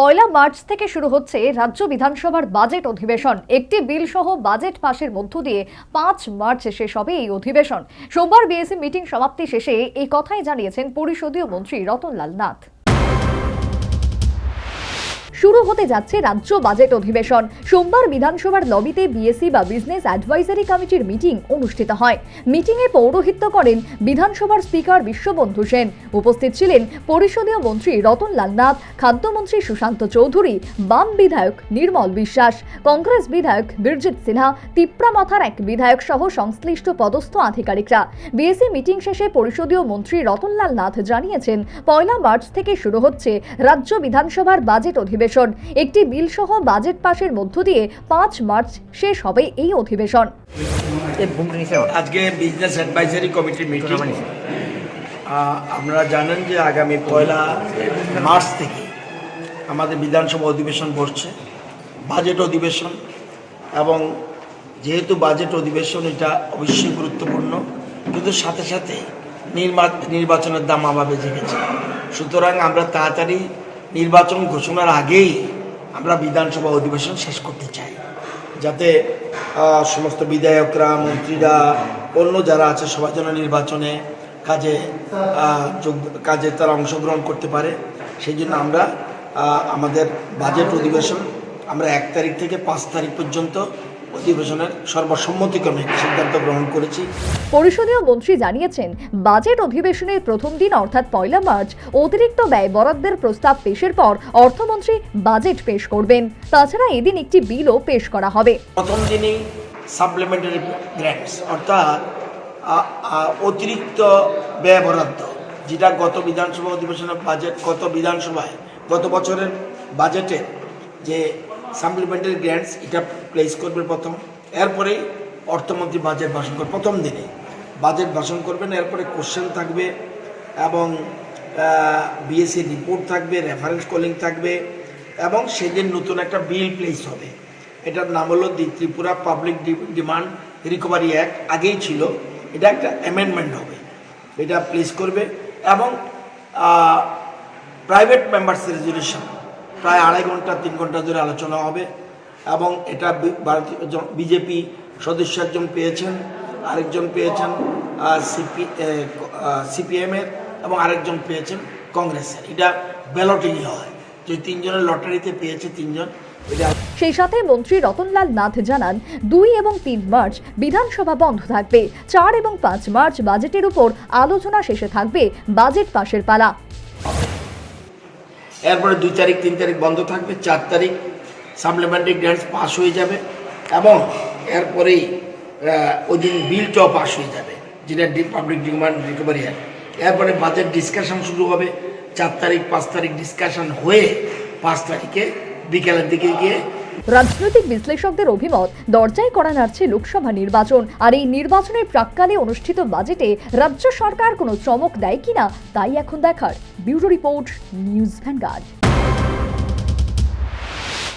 পয়লা March থেকে শুরু হচ্ছে রাজ্য বিধানসভার বাজেট অধিবেশন। একটি বিল সহ বাজেট পাশের মধ্য দিয়ে পাঁচ মার্চ শেষ হবে এই অধিবেশন। সোমবার বিএসএ মিটিং সমাপ্তি শেষে এই কথাই জানিয়েছেন পরিষদীয় মন্ত্রী রতনলাল নাথ। শুরু হতে যাচ্ছে রাজ্য বাজেট অধিবেশন। সোমবার বিধানসভার লবিতে বিএসসি বা বিজনেস অ্যাডভাইজারি কমিটির মিটিং অনুষ্ঠিত হয়। মিটিংয়ে পৌরোহিত্য করেন বিধানসভার স্পিকার বিশ্ববন্ধু সেন। উপস্থিত ছিলেন পরিষদীয় মন্ত্রী রতনলাল নাথ, খাদ্যমন্ত্রী সুশান্ত চৌধুরী, বাম বিধায়ক নির্মল বিশ্বাস, কংগ্রেস বিধায়ক বীরজিৎ সিনহা তিপ্রামাথার এক বিধায়ক সহ সংশ্লিষ্ট পদস্থ আধিকারিকরা। বিএসসি মিটিং শেষে পরিষদীয় মন্ত্রী রতনলাল নাথ জানিয়েছেন, পয়লা মার্চ থেকে শুরু হচ্ছে রাজ্য বিধানসভার বাজেট অধিবেশন। একটি বিল সহ বাজেট পাশের মধ্য দিয়ে পাঁচ মার্চ শেষ হবে এই অধিবেশন। আজকে বিজনেস অ্যাডভাইজারি কমিটির মিটিং। আপনারা জানেন যে আগামী পয়লা মার্চ থেকে আমাদের বিধানসভা অধিবেশন বসছে বাজেট অধিবেশন এবং যেহেতু বাজেট অধিবেশন এটা অবশ্যই গুরুত্বপূর্ণ কিন্তু সাথে সাথে নির্মা- নির্বাচনের দাম আবার বেজে গেছে। সুতরাং আমরা তাড়াতাড়ি নির্বাচন ঘোষণার আগেই আমরা বিধানসভা অধিবেশন শেষ করতে চাই। যাতে সমস্ত বিধায়করা, মন্ত্রীরা, অন্য যারা আছে সবাই যেন নির্বাচনে কাজে যোগ, কাজে তারা অংশগ্রহণ করতে পারে। সেই জন্য আমরা আমাদের বাজেট অধিবেশন আমরা এক তারিখ থেকে পাঁচ তারিখ পর্যন্ত অধিবেশনের সর্বসম্মতিক্রমে একটি সিদ্ধান্ত গ্রহণ করেছি। পরিষদীয় মন্ত্রী জানিয়েছেন বাজেট অধিবেশনের প্রথম দিন অর্থাৎ পয়লা মার্চ অতিরিক্ত ব্যয় বরাদ্দের প্রস্তাব পেশের পর অর্থমন্ত্রী বাজেট পেশ করবেন। তাছাড়া এদিন একটি বিলও পেশ করা হবে। প্রথম দিনই সাপ্লিমেন্টারি গ্র্যান্টস অর্থাৎ অতিরিক্ত ব্যয় বরাদ্দ যেটা গত বিধানসভা অধিবেশনের বাজেট গত বিধানসভায় গত বছরের বাজেটে যে সাপ্লিমেন্টারি গ্র্যান্টস এটা প্লেস করবে প্রথম। এরপরেই অর্থমন্ত্রী বাজেট ভাষণ করবে, প্রথম দিনে। বাজেট ভাষণ করবেন, এরপরে কোশ্চেন থাকবে এবং বিএসসি রিপোর্ট থাকবে রেফারেন্স কলিং থাকবে এবং সেদিন নতুন একটা বিল প্লেস হবে। এটার নাম হলো the Tripura public demand recovery act আগেই ছিল। এটা একটা অ্যামেন্ডমেন্ট হবে। এটা প্লেস করবে এবং প্রাইভেট মেম্বার্স রেজলিউশন প্রায় আড়াই ঘণ্টা, তিন ঘণ্টা ধরে আলোচনা হবে এবং এটা ভারতীয় বিজেপি সদস্য একজন পেয়েছেন, আরেকজন পেয়েছেন সিপি সিপিএমের এবং আরেকজন পেয়েছেন কংগ্রেসের। এটা ব্যালটিংই হয়। যে তিনজনের লটারিতে পেয়েছে তিনজন, এটা সেই সাথে মন্ত্রী রতনলাল নাথ জানান, দুই এবং তিন মার্চ বিধানসভা বন্ধ থাকবে। চার এবং পাঁচ মার্চ বাজেটের উপর আলোচনা শেষে থাকবে বাজেট পাশের পালা। এরপরে দুই তারিখ, তিন তারিখ বন্ধ থাকবে, চার তারিখ সাপ্লিমেন্টারি গ্র্যান্টস পাস হয়ে যাবে এবং এরপরেই ওই দিন বিলটাও পাস হয়ে যাবে, যেটা পাবলিক ডিমান্ড রিকভারি অ্যাক্ট এরপরে বাজেট ডিসকাশন শুরু হবে, চার তারিখ, পাঁচ তারিখ ডিসকাশন হয়ে পাঁচ তারিখে বিকেলের দিকে গিয়ে রাজনৈতিক বিশ্লেষকদের অভিমত, দরজায় করা নাড়ছে লোকসভা নির্বাচন। আর এই নির্বাচনের প্রাককালে অনুষ্ঠিত বাজেটে রাজ্য সরকার কোনো চমক দেয় কিনা, তাই এখন দেখার। Bureau report, news Vanguard.